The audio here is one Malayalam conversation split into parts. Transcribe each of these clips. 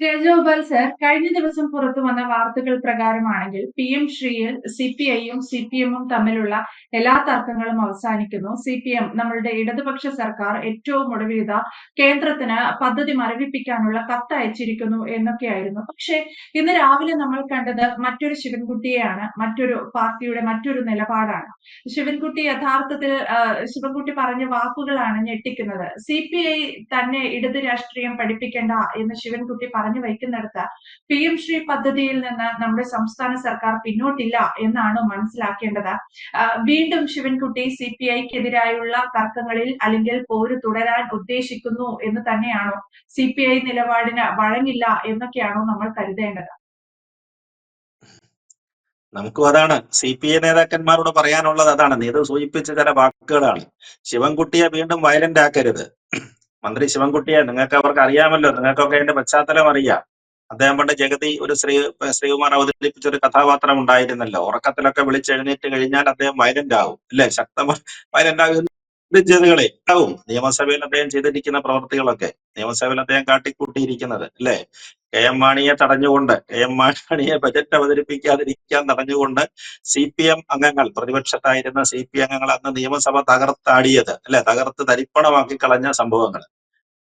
രാജഗോപാൽ സർ കഴിഞ്ഞ ദിവസം പുറത്തു വന്ന വാർത്തകൾ പ്രകാരമാണെങ്കിൽ പി എം ശ്രീയിൽ സി പി ഐയും സി പി എമ്മും തമ്മിലുള്ള എല്ലാ തർക്കങ്ങളും അവസാനിക്കുന്നു. സി പി എം നമ്മളുടെ ഇടതുപക്ഷ സർക്കാർ ഏറ്റവും ഒടുവിൽ കേന്ദ്രത്തിന് പദ്ധതി മരവിപ്പിക്കാനുള്ള കത്ത് അയച്ചിരിക്കുന്നു എന്നൊക്കെയായിരുന്നു. പക്ഷേ ഇന്ന് രാവിലെ നമ്മൾ കണ്ടത് മറ്റൊരു ശിവൻകുട്ടിയെയാണ്. മറ്റൊരു പാർട്ടിയുടെ മറ്റൊരു നിലപാടാണ്. ശിവൻകുട്ടി യഥാർത്ഥത്തിൽ ശിവൻകുട്ടി പറഞ്ഞ വാക്കുകളാണ് ഞെട്ടിക്കുന്നത്. സി പി ഐ തന്നെ ഇടത് രാഷ്ട്രീയം പഠിപ്പിക്കേണ്ട എന്ന് ശിവൻകുട്ടി പറഞ്ഞു പറഞ്ഞു വയ്ക്കുന്നിടത്ത് പി എം ശ്രീ പദ്ധതിയിൽ നിന്ന് നമ്മുടെ സംസ്ഥാന സർക്കാർ പിന്നോട്ടില്ല എന്നാണ് മനസ്സിലാക്കേണ്ടത്. വീണ്ടും ശിവൻകുട്ടി സി പി ഐക്കെതിരായുള്ള തർക്കങ്ങളിൽ അല്ലെങ്കിൽ പോര് തുടരാൻ ഉദ്ദേശിക്കുന്നു എന്ന് തന്നെയാണോ? സി പി ഐ നിലപാടിന് വഴങ്ങില്ല എന്നൊക്കെയാണോ നമ്മൾ കരുതേണ്ടത്? നമുക്കും അതാണ്. സി പി ഐ നേതാക്കന്മാരോട് പറയാനുള്ളത് അതാണ്. നേതൃ സൂചിപ്പിച്ച ചില വാക്കുകളാണ്. ശിവൻകുട്ടിയെ വീണ്ടും വയലന്റ് ആക്കരുത്. മന്ത്രി ശിവൻകുട്ടിയെ നിങ്ങൾക്ക് അവർക്ക് അറിയാമല്ലോ നിങ്ങൾക്കൊക്കെ അതിന്റെ പശ്ചാത്തലം അറിയാം. അദ്ദേഹം പണ്ട് ജഗതി ഒരു ശ്രീ ശ്രീകുമാർ അവതരിപ്പിച്ച ഒരു കഥാപാത്രം ഉണ്ടായിരുന്നല്ലോ. ഉറക്കത്തിലൊക്കെ വിളിച്ചെഴുന്നേറ്റ് കഴിഞ്ഞാൽ അദ്ദേഹം വയലന്റ് ആവും. അല്ലെ ശക്തമായി വയലന്റ് ആകും ചെയ്തുകളെ ഉണ്ടാവും നിയമസഭയിൽ അദ്ദേഹം ചെയ്തിരിക്കുന്ന പ്രവർത്തികളൊക്കെ നിയമസഭയിൽ അദ്ദേഹം കാട്ടിക്കൂട്ടിയിരിക്കുന്നത് അല്ലെ? കെ എം മാണിയെ തടഞ്ഞുകൊണ്ട് കെ എം മാണിയെ ബജറ്റ് അവതരിപ്പിക്കാതിരിക്കാൻ തടഞ്ഞുകൊണ്ട് സി പി എം അംഗങ്ങൾ പ്രതിപക്ഷത്തായിരുന്ന സി പി അംഗങ്ങൾ അന്ന് നിയമസഭ തകർത്താടിയത് അല്ലെ? തകർത്ത് തരിപ്പണമാക്കി കളഞ്ഞ സംഭവങ്ങൾ.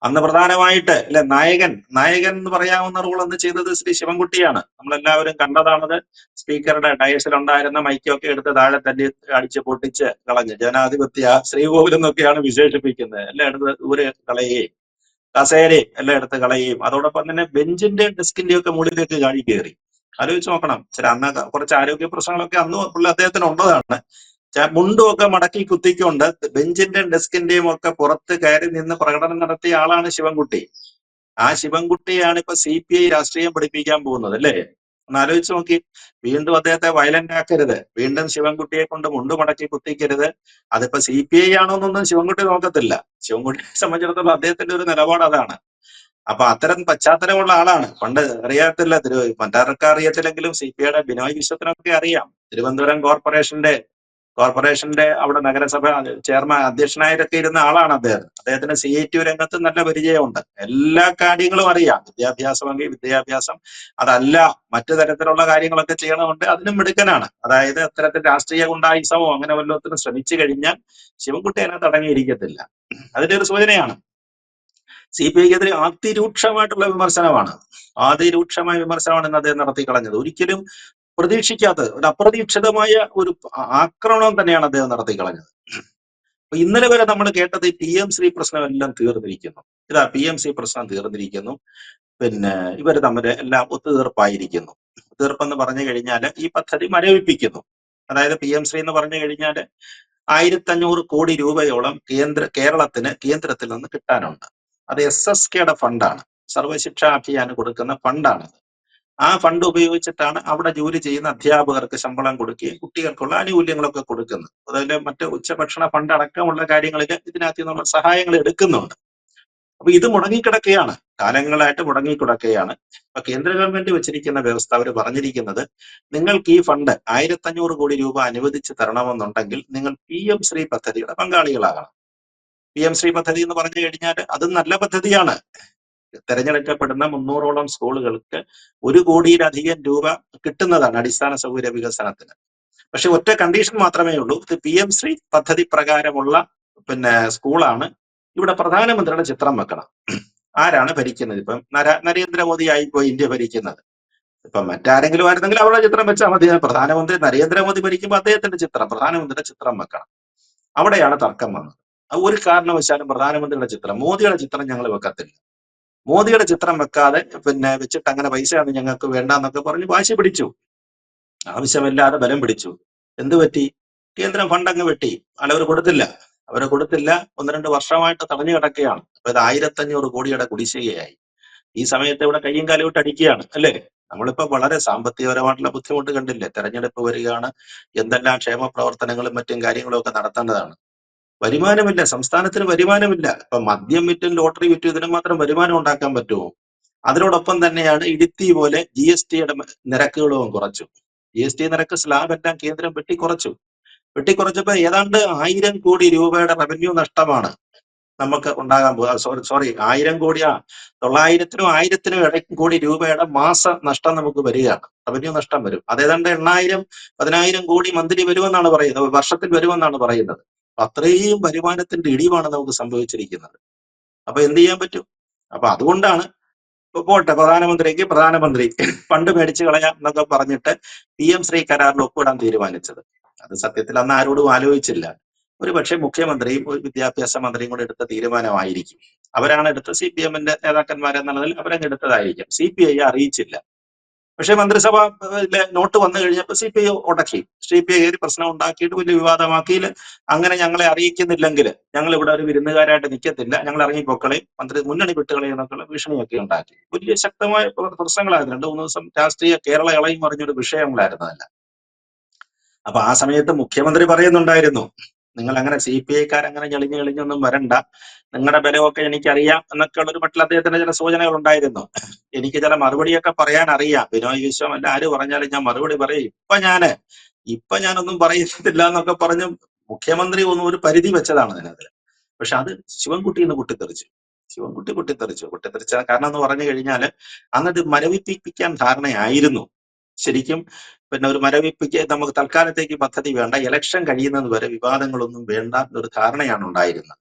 അന്ന് പ്രധാനമായിട്ട് അല്ലെ നായകൻ നായകൻ എന്ന് പറയാവുന്ന റോൾ അന്ന് ചെയ്തത് ശ്രീ ശിവൻകുട്ടിയാണ്. നമ്മളെല്ലാവരും കണ്ടതാണത്. സ്പീക്കറുടെ ഡയസിൽ ഉണ്ടായിരുന്ന മൈക്കൊക്കെ എടുത്ത് താഴെ തല്ലി അടിച്ച് പൊട്ടിച്ച് കളഞ്ഞ്. ജനാധിപത്യ ശ്രീകോവിൽ എന്നൊക്കെയാണ് വിശേഷിപ്പിക്കുന്നത്. എല്ലാം എടുത്ത് ദൂരെ കളയുകയും കസേരയും എല്ലാം എടുത്ത് കളയുകയും അതോടൊപ്പം തന്നെ ബെഞ്ചിന്റെ ഡെസ്കിന്റെ ഒക്കെ മുകളിലേക്ക് കാഴി കയറി ആലോചിച്ച് നോക്കണം. ചില അന്ന് കുറച്ച് ആരോഗ്യ പ്രശ്നങ്ങളൊക്കെ അന്ന് പുള്ളി അദ്ദേഹത്തിന് ഉള്ളതാണ്. മുണ്ടും ഒക്കെ മടക്കി കുത്തിക്കൊണ്ട് ബെഞ്ചിന്റെയും ഡെസ്കിന്റെയും ഒക്കെ പുറത്ത് കയറി നിന്ന് പ്രകടനം നടത്തിയ ആളാണ് ശിവൻകുട്ടി. ആ ശിവൻകുട്ടിയാണ് ഇപ്പൊ സി പി ഐ രാഷ്ട്രീയം പഠിപ്പിക്കാൻ പോകുന്നത് അല്ലേ? ഒന്ന് ആലോചിച്ച് നോക്കി. വീണ്ടും അദ്ദേഹത്തെ വയലന്റ് ആക്കരുത്. വീണ്ടും ശിവൻകുട്ടിയെ കൊണ്ട് മുണ്ടു മടക്കി കുത്തിക്കരുത്. അതിപ്പോ സി പി ഐ ആണോന്നൊന്നും ശിവൻകുട്ടി നോക്കത്തില്ല. ശിവൻകുട്ടിയെ സംബന്ധിച്ചിടത്തോളം അദ്ദേഹത്തിന്റെ ഒരു നിലപാട് അതാണ്. അപ്പൊ അത്തരം പശ്ചാത്തലമുള്ള ആളാണ്. പണ്ട് അറിയാത്തില്ല തിരു മറ്റാർക്ക് അറിയത്തില്ലെങ്കിലും സി പി ഐയുടെ ബിനോയ് വിശ്വത്തിനൊക്കെ അറിയാം. തിരുവനന്തപുരം കോർപ്പറേഷന്റെ കോർപ്പറേഷന്റെ അവിടെ നഗരസഭ ചെയർമാൻ അധ്യക്ഷനായിരത്തിയിരുന്ന ആളാണ് അദ്ദേഹം. അദ്ദേഹത്തിന് സി ഐ ടി രംഗത്ത് നല്ല പരിചയമുണ്ട്. എല്ലാ കാര്യങ്ങളും അറിയാം. വിദ്യാഭ്യാസമെങ്കിൽ വിദ്യാഭ്യാസം അതല്ല മറ്റു തരത്തിലുള്ള കാര്യങ്ങളൊക്കെ ചെയ്യണമുണ്ട്. അതിനും മിടുക്കനാണ്. അതായത് അത്തരത്തിൽ രാഷ്ട്രീയ ഗുണ്ടായുസമോ അങ്ങനെ വല്ലത്തിനും ശ്രമിച്ചു കഴിഞ്ഞാൽ ശിവൻകുട്ടി അതിനകത്ത് അടങ്ങിയിരിക്കത്തില്ല. അതിന്റെ ഒരു സൂചനയാണ്. സി പി ഐക്കെതിരെ അതിരൂക്ഷമായിട്ടുള്ള വിമർശനമാണ്. അതിരൂക്ഷമായ വിമർശനമാണ് ഇന്ന് അദ്ദേഹം നടത്തി കളഞ്ഞത് ഒരിക്കലും പ്രതീക്ഷിക്കാത്ത ഒരു അപ്രതീക്ഷിതമായ ഒരു ആക്രമണം തന്നെയാണ് അദ്ദേഹം നടത്തി കളഞ്ഞത്. അപ്പൊ ഇന്നലെ വരെ നമ്മൾ കേട്ടത് പി എം ശ്രീ പ്രശ്നമെല്ലാം തീർന്നിരിക്കുന്നു. ഇതാ പി എം ശ്രീ പ്രശ്നം തീർന്നിരിക്കുന്നു. പിന്നെ ഇവർ തമ്മിൽ എല്ലാം ഒത്തുതീർപ്പായിരിക്കുന്നു. തീർപ്പെന്ന് പറഞ്ഞു കഴിഞ്ഞാൽ ഈ പദ്ധതി മരവിപ്പിക്കുന്നു. അതായത് പി എം ശ്രീ എന്ന് പറഞ്ഞു കഴിഞ്ഞാൽ ആയിരത്തഞ്ഞൂറ് കോടി രൂപയോളം കേന്ദ്ര കേരളത്തിന് കേന്ദ്രത്തിൽ നിന്ന് കിട്ടാനുണ്ട്. അത് എസ് എസ് കെയുടെ ഫണ്ടാണ്. സർവശിക്ഷാ അഭിയാന് കൊടുക്കുന്ന ഫണ്ടാണത് ആ ഫണ്ട് ഉപയോഗിച്ചിട്ടാണ് അവിടെ ജോലി ചെയ്യുന്ന അധ്യാപകർക്ക് ശമ്പളം കൊടുക്കുകയും കുട്ടികൾക്കുള്ള ആനുകൂല്യങ്ങളൊക്കെ കൊടുക്കുന്നത്. അതുപോലെ മറ്റ് ഉച്ചഭക്ഷണ ഫണ്ട് അടക്കമുള്ള കാര്യങ്ങളിൽ ഇതിനകത്ത് നമ്മൾ സഹായങ്ങൾ എടുക്കുന്നുണ്ട്. അപ്പൊ ഇത് മുടങ്ങിക്കിടക്കുകയാണ്. കാലങ്ങളായിട്ട് മുടങ്ങിക്കിടക്കുകയാണ്. അപ്പൊ കേന്ദ്ര ഗവൺമെന്റ് വെച്ചിരിക്കുന്ന വ്യവസ്ഥ അവർ പറഞ്ഞിരിക്കുന്നത് നിങ്ങൾക്ക് ഈ ഫണ്ട് ആയിരത്തഞ്ഞൂറ് കോടി രൂപ അനുവദിച്ച് തരണമെന്നുണ്ടെങ്കിൽ നിങ്ങൾ പി എം ശ്രീ പദ്ധതിയുടെ പങ്കാളികളാകണം. പി എം ശ്രീ പദ്ധതി എന്ന് പറഞ്ഞു കഴിഞ്ഞാൽ അത് നല്ല പദ്ധതിയാണ്. തെരഞ്ഞെടുക്കപ്പെടുന്ന മുന്നൂറോളം സ്കൂളുകൾക്ക് ഒരു കോടിയിലധികം രൂപ കിട്ടുന്നതാണ് അടിസ്ഥാന സൗകര്യ വികസനത്തിന്. പക്ഷെ ഒറ്റ കണ്ടീഷൻ മാത്രമേ ഉള്ളൂ. ഇത് പി എം ശ്രീ പദ്ധതി പ്രകാരമുള്ള പിന്നെ സ്കൂളാണ്. ഇവിടെ പ്രധാനമന്ത്രിയുടെ ചിത്രം വെക്കണം. ആരാണ് ഭരിക്കുന്നത് ഇപ്പം? നര നരേന്ദ്രമോദി ആയിപ്പോ ഇന്ത്യ ഭരിക്കുന്നത്. ഇപ്പൊ മറ്റാരെങ്കിലും ആയിരുന്നെങ്കിൽ അവരുടെ ചിത്രം വെച്ചാൽ മതി. പ്രധാനമന്ത്രി നരേന്ദ്രമോദി ഭരിക്കുമ്പോൾ അദ്ദേഹത്തിന്റെ ചിത്രം പ്രധാനമന്ത്രിയുടെ ചിത്രം വെക്കണം. അവിടെയാണ് തർക്കം വന്നത്. ഒരു കാരണവശാലും പ്രധാനമന്ത്രിയുടെ ചിത്രം മോദിയുടെ ചിത്രം ഞങ്ങൾ വെക്കത്തില്ല. മോദിയുടെ ചിത്രം വെക്കാതെ പിന്നെ വെച്ചിട്ട് അങ്ങനെ പൈസയാണ് ഞങ്ങൾക്ക് വേണ്ട എന്നൊക്കെ പറഞ്ഞ് വാശി പിടിച്ചു. ആവശ്യമില്ലാതെ ബലം പിടിച്ചു. എന്തു പറ്റി? കേന്ദ്രം ഫണ്ട് അങ്ങ് വെട്ടി. അല്ല അവർ കൊടുത്തില്ല. അവരെ കൊടുത്തില്ല. ഒന്ന് രണ്ട് വർഷമായിട്ട് തടഞ്ഞു കിടക്കുകയാണ്. അപ്പൊ ഇത് ആയിരത്തഞ്ഞൂറ് കോടിയുടെ കുടിശ്ശികയായി. ഈ സമയത്ത് ഇവിടെ കയ്യും കാലും വിട്ട് അടിക്കുകയാണ് അല്ലേ? നമ്മളിപ്പോ വളരെ സാമ്പത്തികപരമായിട്ടുള്ള ബുദ്ധിമുട്ട് കണ്ടില്ലേ? തെരഞ്ഞെടുപ്പ് വരികയാണ്. എന്തെല്ലാം ക്ഷേമ പ്രവർത്തനങ്ങളും മറ്റും കാര്യങ്ങളും ഒക്കെ നടത്തേണ്ടതാണ്. വരുമാനമില്ല സംസ്ഥാനത്തിന് വരുമാനമില്ല. ഇപ്പൊ മദ്യം വിറ്റും ലോട്ടറി വിറ്റും ഇതിന് മാത്രം വരുമാനം ഉണ്ടാക്കാൻ പറ്റുമോ? അതിനോടൊപ്പം തന്നെയാണ് ഇടുത്തി പോലെ ജി എസ് ടിയുടെ നിരക്കുകളും കുറച്ചു. ജി എസ് ടി നിരക്ക് സ്ലാബ് എല്ലാം കേന്ദ്രം വെട്ടിക്കുറച്ചു. വെട്ടിക്കുറച്ചപ്പോ ഏതാണ്ട് ആയിരം കോടി രൂപയുടെ റവന്യൂ നഷ്ടമാണ് നമുക്ക് ഉണ്ടാകാൻ പോകുക സോറി സോറി ആയിരം കോടിയാ. തൊള്ളായിരത്തിനും ആയിരത്തിനും ഇടയ്ക്ക് കോടി രൂപയുടെ മാസ നഷ്ടം നമുക്ക് വരികയാണ്. റവന്യൂ നഷ്ടം വരും. അതേതാണ്ട് എണ്ണായിരം പതിനായിരം കോടി മന്ത്ലി വരുമെന്നാണ് പറയുന്നത് വർഷത്തിൽ വരുമെന്നാണ് പറയുന്നത്. അപ്പൊ അത്രയും വരുമാനത്തിന്റെ ഇടിവാണ് നമുക്ക് സംഭവിച്ചിരിക്കുന്നത്. അപ്പൊ എന്ത് ചെയ്യാൻ പറ്റും? അപ്പൊ അതുകൊണ്ടാണ് പോട്ടെ പ്രധാനമന്ത്രിക്ക് പ്രധാനമന്ത്രി ഫണ്ട് മേടിച്ചു കളയാം എന്നൊക്കെ പറഞ്ഞിട്ട് പി എം ശ്രീ കരാറിൽ ഒപ്പിടാൻ തീരുമാനിച്ചത്. അത് സത്യത്തിൽ അന്ന് ആരോടും ആലോചിച്ചില്ല. ഒരു പക്ഷേ മുഖ്യമന്ത്രിയും ഒരു വിദ്യാഭ്യാസ മന്ത്രിയും കൂടെ എടുത്ത തീരുമാനമായിരിക്കും. അവരാണ് എടുത്ത സി പി എമ്മിന്റെ നേതാക്കന്മാരെന്നുള്ളതിൽ അവരങ്ങ് എടുത്തതായിരിക്കും. സി പി ഐ അറിയിച്ചില്ല. പക്ഷേ മന്ത്രിസഭ നോട്ട് വന്നു കഴിഞ്ഞപ്പോൾ സി പി ഐ ഉടക്കി. സി പി ഐ പ്രശ്നം ഉണ്ടാക്കിയിട്ട് വലിയ വിവാദമാക്കിയിൽ അങ്ങനെ ഞങ്ങളെ അറിയിക്കുന്നില്ലെങ്കിൽ ഞങ്ങൾ ഇവിടെ ഒരു വിരുന്നുകാരായിട്ട് നിൽക്കത്തില്ല. ഞങ്ങൾ ഇറങ്ങിപ്പൊക്കളയും മന്ത്രി മുന്നണി വിട്ടുകളെയും എന്നൊക്കെയുള്ള ഭീഷണിയൊക്കെ ഉണ്ടാക്കി. വലിയ ശക്തമായ പ്ര- പ്രശ്നങ്ങളായിരുന്നു. രണ്ടു മൂന്ന് ദിവസം രാഷ്ട്രീയ കേരള ഇളയും പറഞ്ഞൊരു വിഷയങ്ങളായിരുന്നതല്ല അപ്പൊ ആ സമയത്ത് മുഖ്യമന്ത്രി പറയുന്നുണ്ടായിരുന്നു നിങ്ങൾ അങ്ങനെ സി പി ഐക്കാർ അങ്ങനെ ഞെളിഞ്ഞ് ഞെളിഞ്ഞൊന്നും വരണ്ട. നിങ്ങളുടെ ബലമൊക്കെ എനിക്കറിയാം എന്നൊക്കെയുള്ള ഒരു മട്ടിൽ അദ്ദേഹത്തിന്റെ ചില സൂചനകൾ ഉണ്ടായിരുന്നു എനിക്ക് ചില മറുപടിയൊക്കെ പറയാൻ അറിയാം ബിനോയ് വിശ്വം അല്ല ആര് പറഞ്ഞാലും ഞാൻ മറുപടി പറയും. ഇപ്പൊ ഞാൻ ഇപ്പൊ ഞാനൊന്നും പറയുന്നില്ല എന്നൊക്കെ പറഞ്ഞ് മുഖ്യമന്ത്രി ഒന്നും ഒരു പരിധി വെച്ചതാണ് അതിനകത്ത് പക്ഷെ അത് ശിവൻകുട്ടി എന്ന് പൊട്ടിത്തെറിച്ചു. ശിവൻകുട്ടി പൊട്ടിത്തെറിച്ചു. പൊട്ടിത്തെറിച്ച കാരണം എന്ന് പറഞ്ഞു കഴിഞ്ഞാൽ അന്നത് മരവിപ്പിക്കാൻ ധാരണയായിരുന്നു. ശരിക്കും പിന്നെ ഒരു മരവിപ്പിക്ക് നമുക്ക് തൽക്കാലത്തേക്ക് പദ്ധതി വേണ്ട. ഇലക്ഷൻ കഴിയുന്നത് വരെ വിവാദങ്ങളൊന്നും വേണ്ട എന്നൊരു ധാരണയാണ് ഉണ്ടായിരുന്നത്.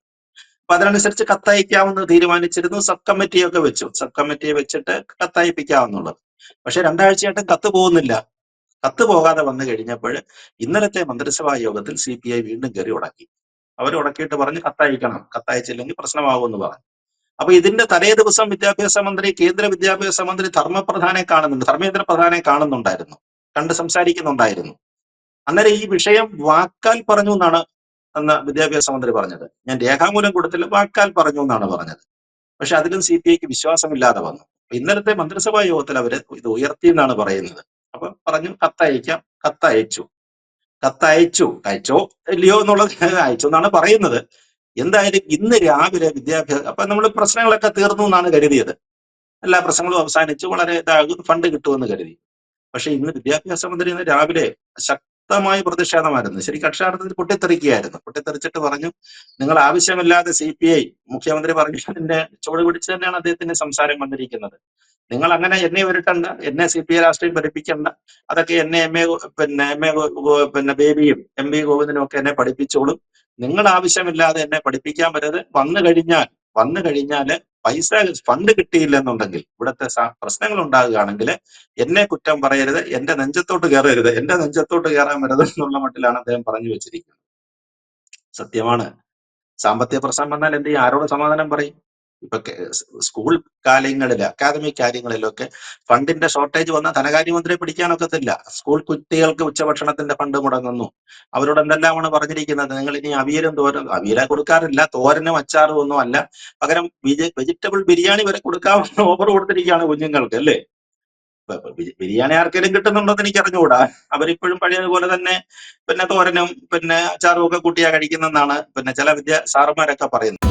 അപ്പൊ അതിനനുസരിച്ച് കത്തയക്കാമെന്ന് തീരുമാനിച്ചിരുന്നു. സബ് കമ്മിറ്റിയൊക്കെ വെച്ചു. സബ് കമ്മിറ്റിയെ വെച്ചിട്ട് കത്തയപ്പിക്കാമെന്നുള്ളത്. പക്ഷെ രണ്ടാഴ്ചയായിട്ടും കത്ത് പോകുന്നില്ല. കത്ത് പോകാതെ വന്നു കഴിഞ്ഞപ്പോൾ ഇന്നലത്തെ മന്ത്രിസഭാ യോഗത്തിൽ സി പി ഐ വീണ്ടും കയറി ഉടക്കി. അവർ ഉടക്കിയിട്ട് പറഞ്ഞ് കത്തയക്കണം. കത്തയച്ചില്ലെങ്കിൽ പ്രശ്നമാകുമെന്ന് പറഞ്ഞു. അപ്പൊ ഇതിന്റെ തലേ ദിവസം വിദ്യാഭ്യാസ മന്ത്രി കേന്ദ്ര വിദ്യാഭ്യാസ മന്ത്രി ധർമ്മപ്രധാനെ കാണുന്നുണ്ട് ധർമ്മേന്ദ്ര പ്രധാനെ കാണുന്നുണ്ടായിരുന്നു കണ്ട് സംസാരിക്കുന്നുണ്ടായിരുന്നു. അന്നേരം ഈ വിഷയം വാക്കാൽ പറഞ്ഞു എന്നാണ് അന്ന് വിദ്യാഭ്യാസ മന്ത്രി പറഞ്ഞത്. ഞാൻ രേഖാമൂലം കൊടുത്തില്ല വാക്കാൽ പറഞ്ഞു എന്നാണ് പറഞ്ഞത്. പക്ഷെ അതിലും സി പി ഐക്ക് വിശ്വാസമില്ലാതെ വന്നു. ഇന്നലത്തെ മന്ത്രിസഭാ യോഗത്തിൽ അവർ ഇത് ഉയർത്തി എന്നാണ് പറയുന്നത്. അപ്പൊ പറഞ്ഞു കത്തയക്കാം കത്തയച്ചു. കത്തയച്ചു അയച്ചോ ഇല്ലയോ എന്നുള്ളത് അയച്ചു എന്നാണ് പറയുന്നത്. എന്തായാലും ഇന്ന് രാവിലെ വിദ്യാഭ്യാസം അപ്പൊ നമ്മൾ പ്രശ്നങ്ങളൊക്കെ തീർന്നു എന്നാണ് കരുതിയത്. എല്ലാ പ്രശ്നങ്ങളും അവസാനിച്ച് വളരെ ഫണ്ട് കിട്ടുമെന്ന് കരുതി. പക്ഷെ ഇന്ന് വിദ്യാഭ്യാസ മന്ത്രി ഇന്ന് രാവിലെ ശക്തമായ പ്രതിഷേധമായിരുന്നു. ശരിക്കും അക്ഷരാർത്ഥത്തിൽ പൊട്ടിത്തെറിക്കുകയായിരുന്നു. പൊട്ടിത്തെറിച്ചിട്ട് പറഞ്ഞു നിങ്ങൾ ആവശ്യമില്ലാതെ സി പി ഐ മുഖ്യമന്ത്രി പറഞ്ഞതിന്റെ ചുവട് പിടിച്ച് തന്നെയാണ് അദ്ദേഹത്തിന്റെ സംസാരം വന്നിരിക്കുന്നത്. നിങ്ങൾ അങ്ങനെ എന്നെ ഉരുട്ടണ്ട എന്നെ സി പി ഐ രാഷ്ട്രീയം പഠിപ്പിക്കണ്ട. അതൊക്കെ എന്നെ എം എ പിന്നെ എം എ പിന്നെ ബേബിയും എം വി ഗോവിന്ദനും ഒക്കെ എന്നെ പഠിപ്പിച്ചോളും. നിങ്ങൾ ആവശ്യമില്ലാതെ എന്നെ പഠിപ്പിക്കാൻ പറ്റരുത് വന്നു കഴിഞ്ഞാൽ വന്നു കഴിഞ്ഞാൽ പൈസ ഫണ്ട് കിട്ടിയില്ലെന്നുണ്ടെങ്കിൽ ഇവിടുത്തെ പ്രശ്നങ്ങൾ ഉണ്ടാകുകയാണെങ്കിൽ എന്നെ കുറ്റം പറയരുത് എന്റെ നെഞ്ചത്തോട്ട് കയറരുത് എന്റെ നെഞ്ചത്തോട്ട് കയറാൻ വരരുത് എന്നുള്ള മട്ടിലാണ് അദ്ദേഹം പറഞ്ഞു വെച്ചിരിക്കുന്നത്. സത്യമാണ്. സാമ്പത്തിക പ്രശ്നം വന്നാൽ എന്ത് ചെയ്യും? ആരോട് സമാധാനം പറയും. ഇപ്പൊ സ്കൂൾ കാലങ്ങളിൽ അക്കാദമിക് കാര്യങ്ങളിലൊക്കെ ഫണ്ടിന്റെ ഷോർട്ടേജ് വന്നാൽ ധനകാര്യമന്ത്രിയെ പിടിക്കാനൊക്കത്തില്ല സ്കൂൾ കുട്ടികൾക്ക് ഉച്ചഭക്ഷണത്തിന്റെ ഫണ്ട് മുടങ്ങുന്നു. അവരോട് എന്തെല്ലാമാണ് പറഞ്ഞിരിക്കുന്നത്? നിങ്ങൾ ഇനി അവിയലും തോരൻ അവിയല കൊടുക്കാറില്ല. തോരനും അച്ചാറും ഒന്നും അല്ല. പകരം വെജിറ്റബിൾ ബിരിയാണി വരെ കൊടുക്കാമെന്ന് ഓഫർ കൊടുത്തിരിക്കുകയാണ് കുഞ്ഞുങ്ങൾക്ക് അല്ലേ? ബിരിയാണി ആർക്കെങ്കിലും കിട്ടുന്നുണ്ടോ എന്ന് എനിക്ക് അറിഞ്ഞുകൂടാ അവരിപ്പോഴും പഴയതുപോലെ തന്നെ പിന്നെ തോരനും പിന്നെ അച്ചാറും ഒക്കെ കൂട്ടിയാ കഴിക്കുന്നെന്നാണ് പിന്നെ ചില വിദ്യ സാറുമാരൊക്കെ പറയുന്നത്.